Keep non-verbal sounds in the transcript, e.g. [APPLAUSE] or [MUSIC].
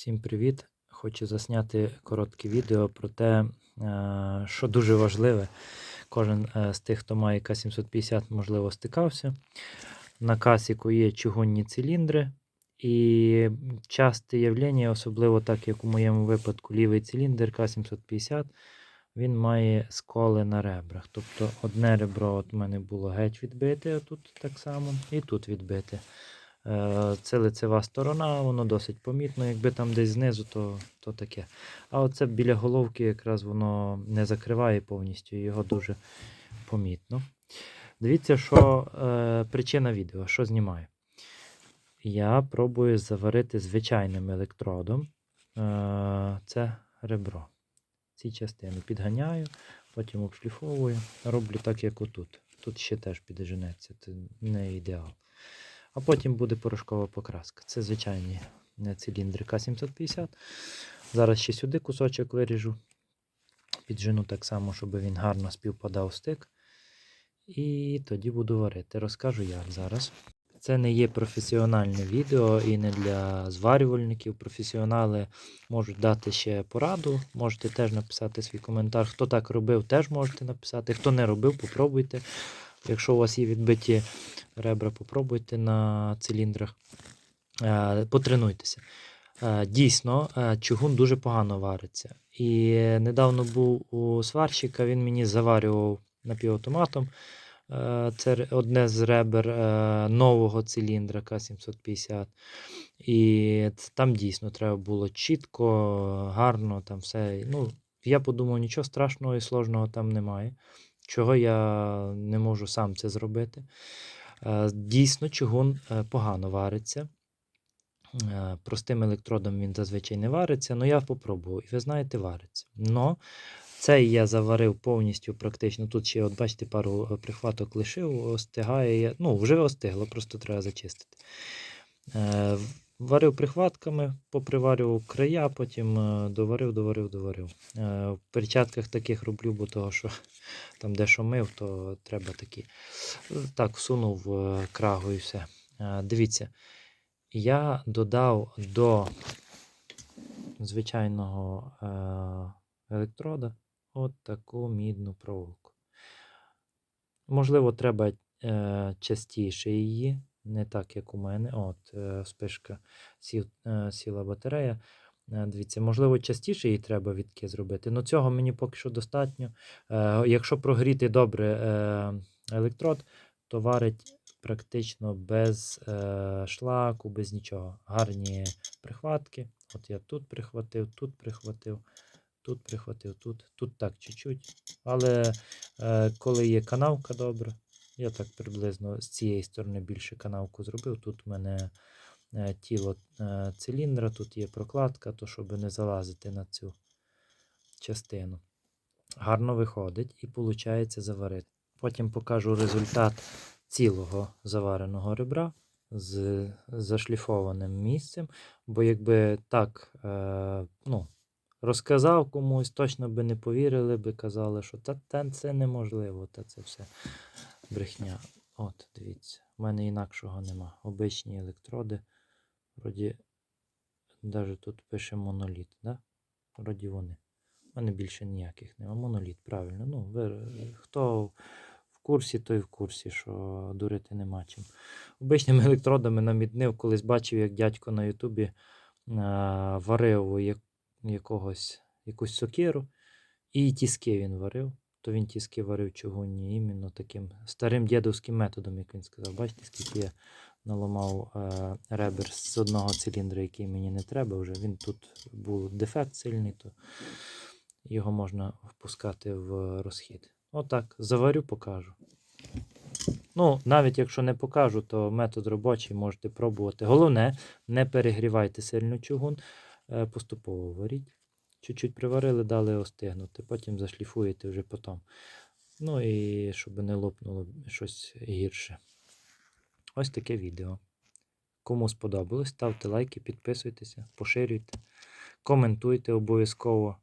Всім привіт! Хочу засняти коротке відео про те, е, що дуже важливе. Кожен е, з тих, хто має К750, можливо, стикався. На касіку є чугунні циліндри. І часте явлення, особливо так, як у моєму випадку, лівий циліндр К750, він має сколи на ребрах. Тобто одне ребро от у мене було геть відбите, тут так само, і тут відбите. Е, Це лицева сторона, воно досить помітно. Якби там десь знизу, то, то таке. А оце біля головки якраз воно не закриває повністю, його дуже помітно. Дивіться, що е, причина відео, що знімаю. Я пробую заварити звичайним електродом. Е, це ребро. Ці частини підганяю, потім обшліфовую. Роблю так, як отут. Тут ще теж підженеться, це не ідеал. А потім буде порошкова покраска. Це звичайні е, циліндри К750. Зараз ще сюди кусочок виріжу. Піджену так само, щоб він гарно співпадав стик. І тоді буду варити. Розкажу як зараз. Це не є професіональне відео і не для зварювальників. Професіонали можуть дати ще пораду. Можете теж написати свій коментар. Хто так робив, теж можете написати. Хто не робив, попробуйте. Якщо у вас є відбиті ребра, попробуйте на циліндрах. Е, Потренуйтеся. Е, Дійсно, е, чугун дуже погано вариться. І недавно був у сварщика, він мені заварював напівавтоматом. Це одне з ребер нового циліндра К750. І там дійсно треба було чітко, гарно, там все. Ну, я подумав, нічого страшного і сложного там немає. Чого я не можу сам це зробити. Е, Дійсно, чугун е, погано вариться. Е, Простим електродом він зазвичай не вариться, але я попробував. І ви знаєте, вариться. Но цей я заварив повністю практично. Тут ще, от бачите, пару прихваток лишив, остигає. Ну, вже остигло, просто треба зачистити. Варив прихватками, поприварював края, потім е, доварив, доварив, доварив. Е, В перчатках таких роблю, бо того, що [LAUGHS] там дещо мив, то треба такі. Е, Так, всунув крагу і все. Дивіться, я додав до звичайного електрода от таку мідну проволоку. Можливо, треба частіше її, не так, як у мене. От, е, спишка сів, е, сіла батарея. Е, Дивіться, можливо, частіше її треба відки зробити. але цього мені поки що достатньо. Якщо прогріти добре електрод, то варить практично без шлаку, без нічого. Гарні прихватки. От я тут прихватив, тут прихватив, тут прихватив, тут, тут так чуть-чуть. Але е, коли є канавка добра, я так приблизно з цієї сторони більше канавку зробив. Тут у мене е, тіло е, циліндра, тут є прокладка, то щоб не залазити на цю частину. Гарно виходить і виходить заварити. Потім покажу результат цілого завареного ребра з зашліфованим місцем. Бо якби так е, ну, розказав комусь, точно би не повірили, би казали, що та, та це неможливо, та це все брехня. От, дивіться, в мене інакшого нема. Обичні електроди. Вроді, навіть тут пише моноліт, да? Вроді вони. У мене більше ніяких нема. Моноліт, правильно. Ну, ви, хто в курсі, той в курсі, що дурити нема чим. Обичними електродами наміднив, колись бачив, як дядько на Ютубі е, варив як, якогось, якусь сокиру, і тіски він варив. То він тіски варив чугунні іменно таким старим дідовським методом, як він сказав. Бачите, скільки я наламав е, ребер з одного циліндра, який мені не треба вже. Він тут був дефект сильний, то його можна впускати в розхід. Отак, заварю, покажу. Ну, навіть якщо не покажу, то метод робочий можете пробувати. Головне, не перегрівайте сильно чугун, е, поступово варіть. Чуть-чуть приварили, дали остигнути, потім зашліфуєте вже потім. Ну і щоб не лопнуло щось гірше. Ось таке відео. Кому сподобалось, ставте лайки, підписуйтеся, поширюйте, коментуйте обов'язково.